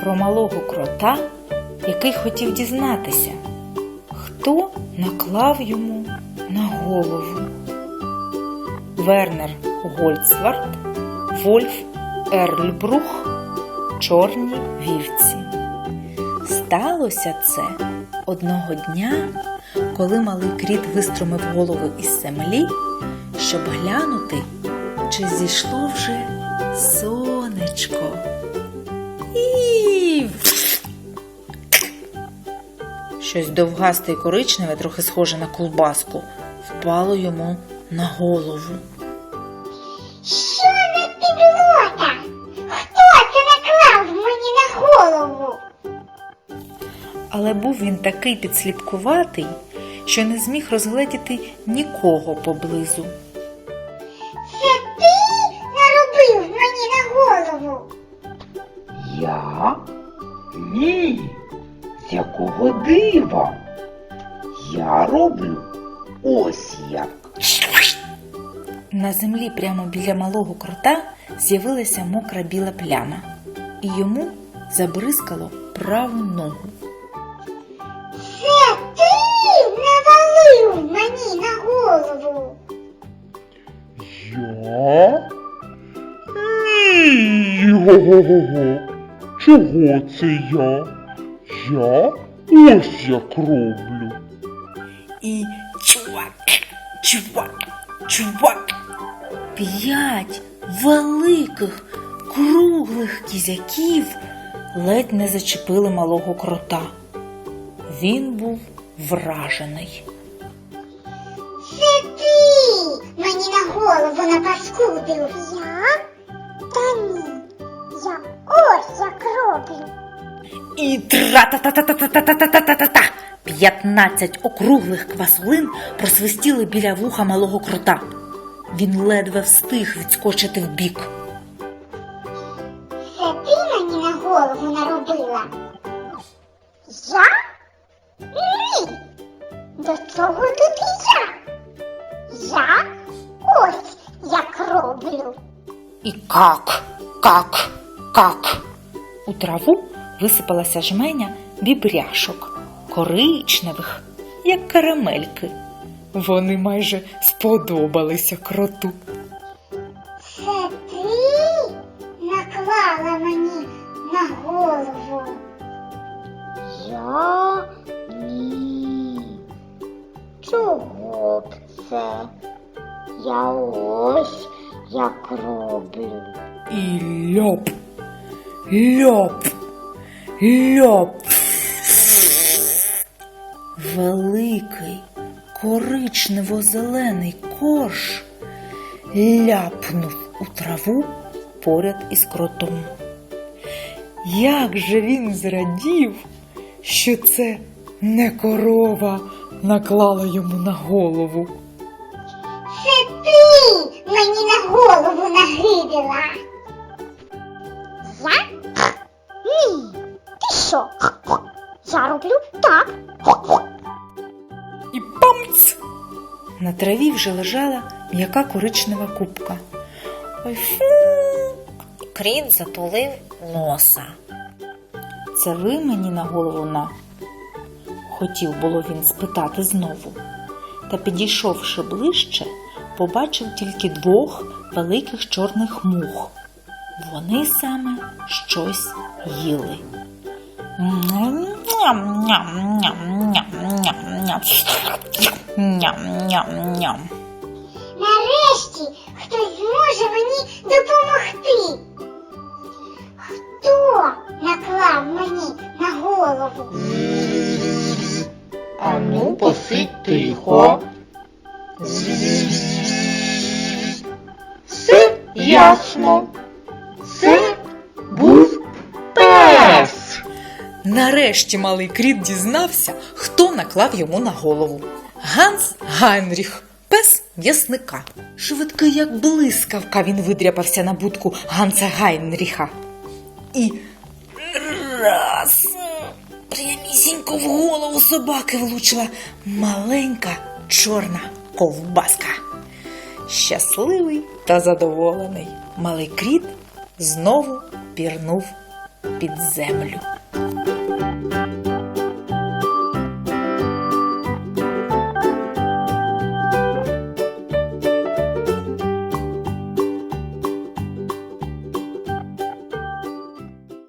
про малого крота, який хотів дізнатися, хто наклав йому на голову. Вернер Гольцвард, Вольф Ерльбрух, Чорні вівці. Сталося це одного дня, коли малий кріт виструмив голову із землі, щоб глянути, чи зійшло вже сонечко. Щось довгасте і коричневе, трохи схоже на колбаску, впало йому на голову. Що за підлота? Хто це наклав мені на голову? Але був він такий підсліпкуватий, що не зміг розгледіти нікого поблизу. Це ти наробив мені на голову? Я? Ні. З якого дива? Я роблю ось як. На землі прямо біля малого крота з'явилася мокра біла пляма, і йому забризкало праву ногу. Це ти навалив мені на голову? Я? Ні. Чого це я? Я ось як роблю. І чувак, чувак, чувак. П'ять великих круглих кізяків ледь не зачепили малого крота. Він був вражений. Це ти мені на голову напаскудив. Я? І тра-та-та-та-та-та-та-та-та-та. П'ятнадцять округлих квасолин просвистіли біля вуха малого крота. Він ледве встиг відскочити вбік. Це ти мені на голову наробила? Я? Ні. До цього тут я. Я ось як роблю. І как, как, как. У траву висипалася жменя бібряшок, коричневих, як карамельки. Вони майже сподобалися кроту. Це ти наклала мені на голову? Я ні. Чого б це? Я ось як роблю. І льоп, льоп, льоп. Великий коричнево-зелений корж ляпнув у траву поряд із кротом. Як же він зрадів, що це не корова наклала йому на голову. Це ти мені на голову нагидила. На траві вже лежала м'яка коричнева кубка. Ой фу! Кріт затулив носа. Це ви мені на голову на? Хотів було він спитати знову. Та підійшовши ближче, побачив тільки двох великих чорних мух. Вони саме щось їли. Ням-ням-ням-ням-ням-ням. Нарешті хтось зможе мені допомогти. Хто наклав мені на голову? А ну посидь тихо. Все ясно. Нарешті малий кріт дізнався, хто наклав йому на голову. Ганс Гайнріх, пес в'ясника. Швидкий, як блискавка, він видряпався на будку Ганса Гайнріха. І раз прямісінько в голову собаки влучила маленька чорна ковбаска. Щасливий та задоволений, малий кріт знову пірнув під землю.